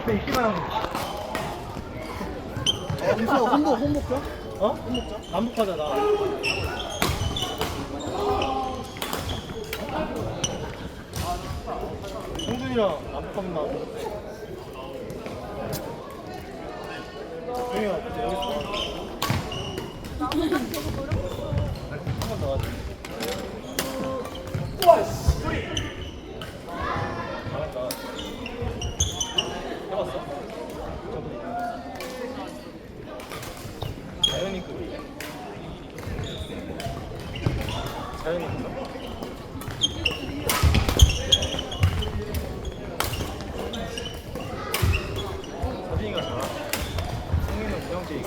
옆에 있기만 하면 어, 인수 홍보 홍보죠? 어? 한복자? 남북하자 나 성준이랑 남북하면 나 종이야 여기 있어 한번 나와줘 잘한다 해봤어? 저번에 자연이 그 자연이 그 서진이가 잘하 승민은 우영재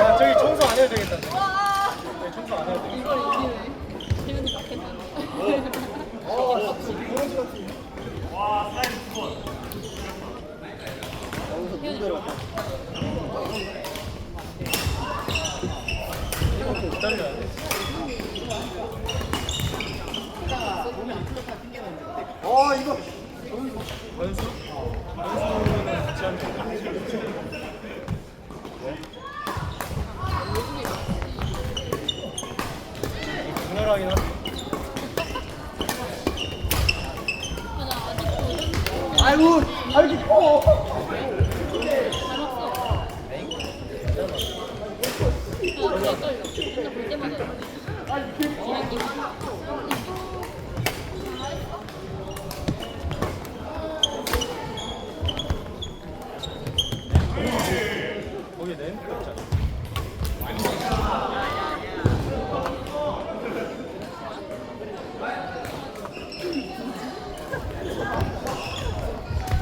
야 저기 청소 안 해도 되겠다 저기 청소 안 해도 되겠다 여기서 누구 데려갔다? 어 이거 원수? 원수는 같이 하면 하지 아이고 아이고 커.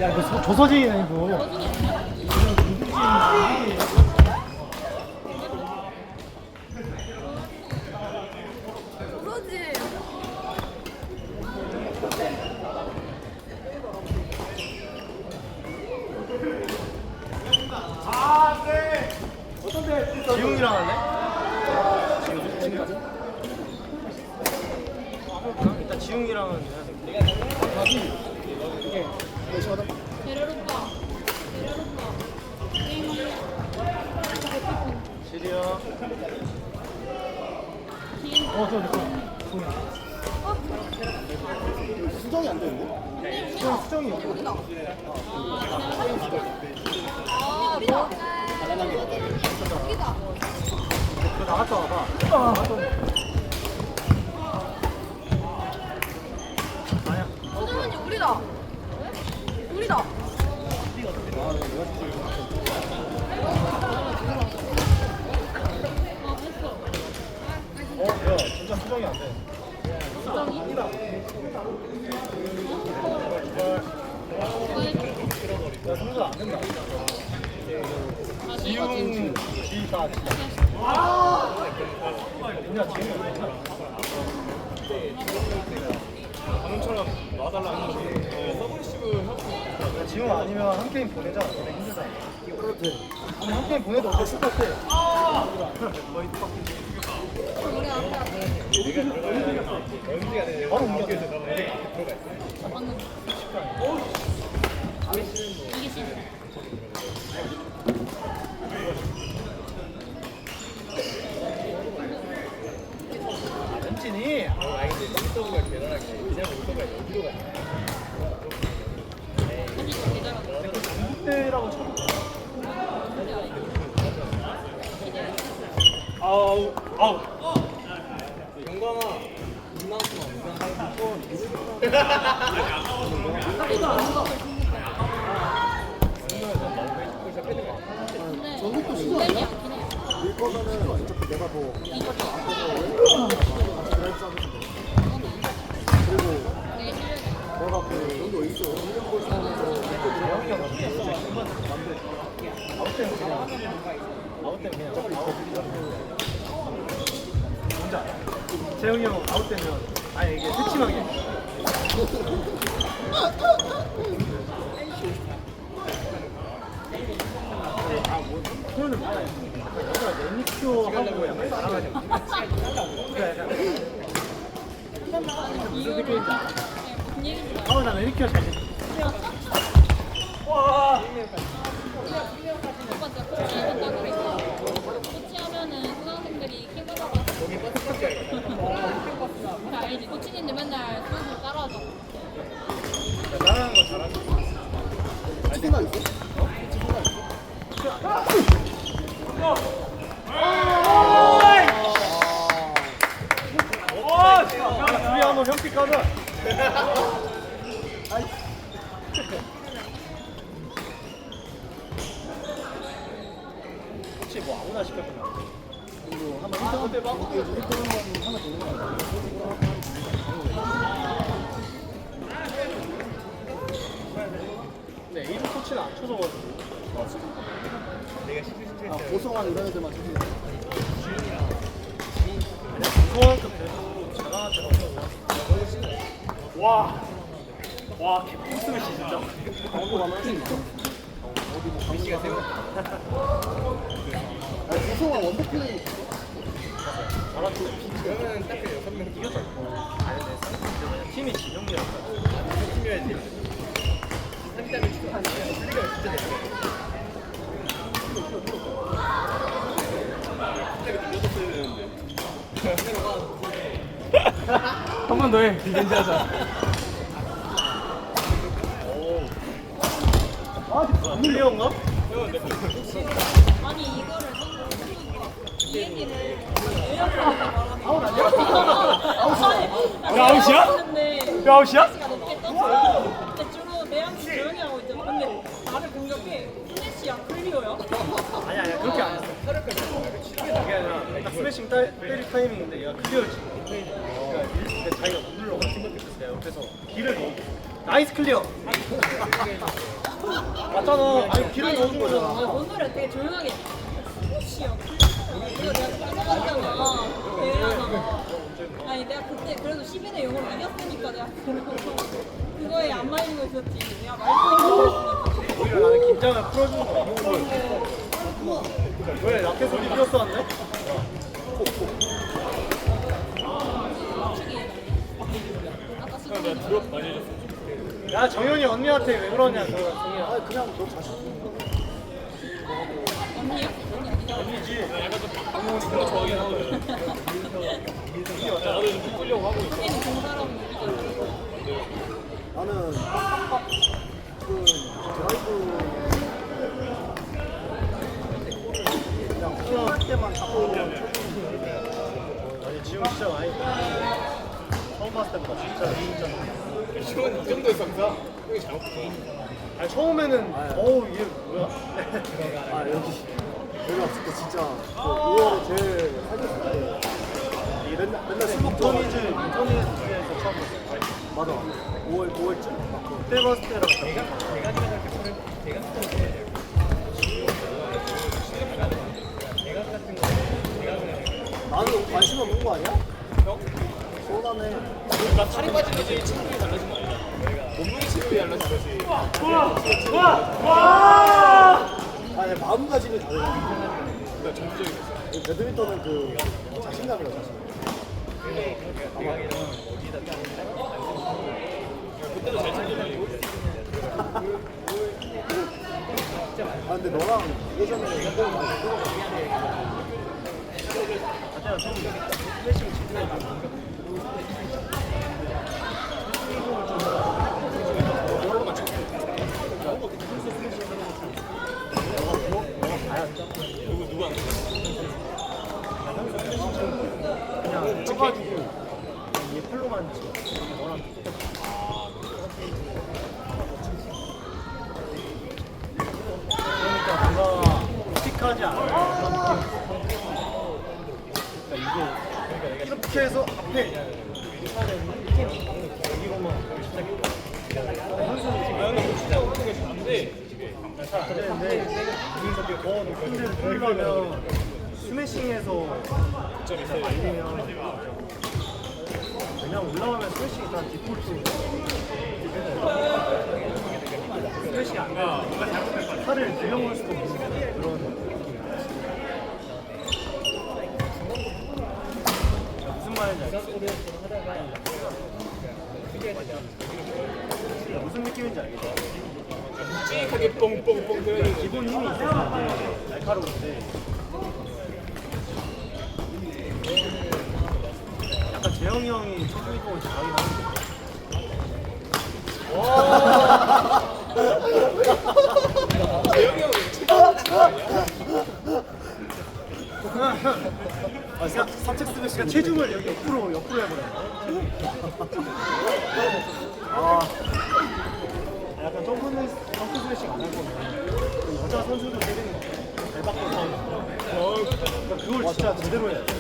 야, 이거 조- 조서진이네, 이거. 그러지. 지웅이랑 할래? 지웅, 지웅. 일단 지웅이랑은 해야 돼. 이게 몇 시간? 대렬 오빠. 대렬 오빠. 게임할래? 기인. 어, 저, 저, 저. 수정이 안 되는데? 수정, 수정이 없고. 아, 우리다. 우리다. 너 나갔다 와봐. 와. 아니야. 소정은이 우리다. 우리다. 아, 됐어. 어, 야, 진짜 수정이 안 돼. 야, 성준 안 된다. 아, 지웅. 그냥 지웅이 괜찮아. 방금처럼 놔달라 했는데. 야, 지웅 아니면 한 게임 보내자. 너네 힘들잖아. 그렇대. 한 게임 보내도 어때? 쓸것 같아. 거의 딱. 우리 앞에 앞에. 바로 옮겨. 방금. 아우, 아우. 근데 전국도 수정 땡이 아니야? 일 거면은 어차피 내가 뭐 이거 다 드라이브 서비스 그리고 되게 싫어. 내가 그 여기 어디 있어? 재영이 형 어떻게 했어? 아웃 때는 그냥 아웃 때는 그냥 저기 뭔지 알아? 재영이 형 아웃 되면 아니 이게 새침하게 그거는 뭐야? 여자가 매니큐어 하고 약간 날아가지고 그래 약간 무슨 느낌인지 알아? 무슨 얘기인지 알아? 아우 난 에리키가 잘 돼. 오빠 진짜 코치 해본다고 그랬어. 코치 하면은 수강생들이 킹받아가지고. 다 알지? 코치님들 맨날 수강생 따라하잖아. 나라는 거 잘하지. 생각 있어? 어? 생각 있어? 와, 한번 형픽 가자. 혹시 뭐 아무나 시켰구나. 이거 한번 1등 때 봐. 이게 1등 하나 되는 거 아니야? 근데 에이드 코치는 안 쳐줘가지고. 아, 고성환 이런 애들만 주는 거. 소원급 그래도 잘하한테 넣어. 와, 와, 개푸스매시 진짜. 광고 가면 팀 있어? 어디 뭐 광고 가 세워? 아, 고성환 원더 플레이 있어? 잘하고. 그러면 딱그 여섯 명 이겼잖아. 팀이 진영이었다. 팀이어야지. 한 번 더 해. 리벤지 하자. 아, 밀리언가? 아니 이거를 이 얘기를 예약을 야, 아웃이야? 야, 아웃이야? 가 높게 떴어. 근데 주로 내양이 조용히 하고 있잖아. 근데 나를 공격해. 플래시야, 클리어야. 아니 아니야 그렇게 안 했어. 그게 아니라 딱 스매싱 따, 때릴 타이밍인데 얘가 클리어지. 그러니까 근데 자기가 못 눌러가 생각했어 내가 옆에서 길을 넣어. 나이스 클리어. 맞잖아. 아니 길을 넣어준 거잖아. 오늘은 되게 조용하게 클리어. 이거 내가 까먹었잖아. 대단하다. 아니 내가 그때 그래도 10인의 영어로 이겼으니까 내가 그거에 안 말리고 있었지. 내가 있었으니까. 오히려 나는 긴장을 풀어주는 거야. 왜 라켓 소리 뛰었어 안 야 정현이 언니한테 왜 그러냐 저 정이야. 아, 그냥 너 자신? 언니지. 나도 좀 바꾸려고 하고 있어. 언니는 공사라고 얘기잖아. 나는 그 드라이브 그냥 그냥 때만 잡고 아니 지금 진짜 많이 처음 봤을 때보다 진짜 진짜 지금 이 정도의 상사? 형이 잘못했어. 아니 처음에는 어우 얘 뭐야? 아 여기 여기 왔을 때 진짜 그 5월에 제일 살쪘을 때. 이게 맨날 맨날 술 먹고 인터니즈 인터니즈에서 처음 봤어 맞아. 5월 5월쯤 그때 봤을 때랑 내가 나는 관심 없는 거 아니야? 형? 서운하네. 나 살이 빠진 거지 체중이 달 아니 마음가짐이 다르다 그러니까 전투적이었어. 배드민턴은 그 자신감이라 자신감. 아 근데 너랑 예전에 운동을 많이 했어 그때는 처음 플래싱 지도해주고 누구 누구 안 돼? 그냥 쳐가지고 얘 팔로만 치 너랑 그러니까 뭔가 픽하지 않아 그러니까 이렇게 해서 앞에. 잘안 되는데 데를 들어가면 스매싱에서. 아니면 그냥 올라가면 스매싱이 다 디폴트 스매싱이 안 되면 팔을 들여볼 수도 없는 그런 느낌이야 무슨 느낌인지 알겠죠? 찌익하게 뽕뽕뽕 그래야 기본 힘이 있어서 날카로운데. 약간 재영이 형이 체중이 보면 잘하긴 하는데. 재영이 형은 아, 사, 사책 스매시가 체중을 여기 옆으로 옆으로 해버려. 아, 약간 점프는 점프 스매싱 안할 거면 그 여자 선수도 때리는 발 밖으로 나오는 그러니까 그걸 진짜 제대로 해야 돼.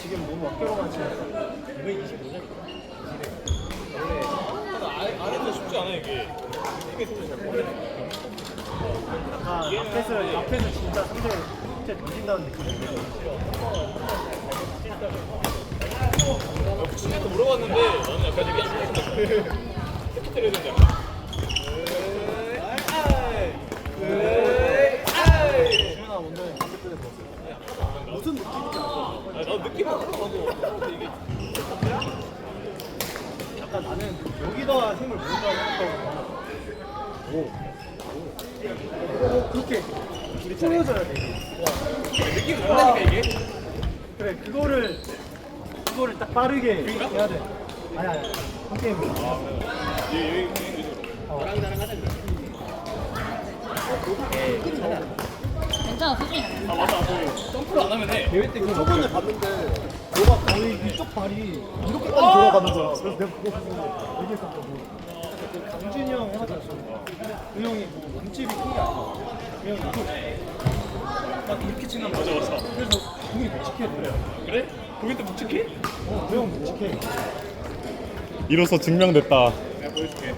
지금 너무 어깨로만 치면 225잖아. 안 해도 쉽지 않아 이게. 이게 소리 잘 모르네. 약간 앞에서 앞에서 진짜 상대 상대 던진다는 느낌인데. 친구한테 물어봤는데 나는 약간 이게 안 오늘. 무슨 느낌인지 알아? 나 느낌 나고 이게 약간 나는 여기다 힘을 모은다고 생각하고 오. 오. 그렇게 풀어줘야 돼. 이게. 느낌 난다니까 이게. 그래 그거를 그거를 딱 빠르게 해야 돼. 아니 아니 한 게임. 괜찮아 수준이 아 맞아. 그 점프를 안 하면 해. 대회 때 저번에 봤는데 너가 거의 이쪽 발이 이렇게까지 돌아가는 거야. 그래서 내가 그거 보고 얘기했었거든. 그 강준이 형 해봤잖아. 그 형이 뭐 몸집이 큰 게 아니야. 그 형이 이거 막 이렇게 말이야. 맞아 맞아. 그래서 공이 묵직해 그래. 그래? 거기 또 묵직해? 어, 그형 묵직해. 이로써 증명됐다. 내가 보여줄게.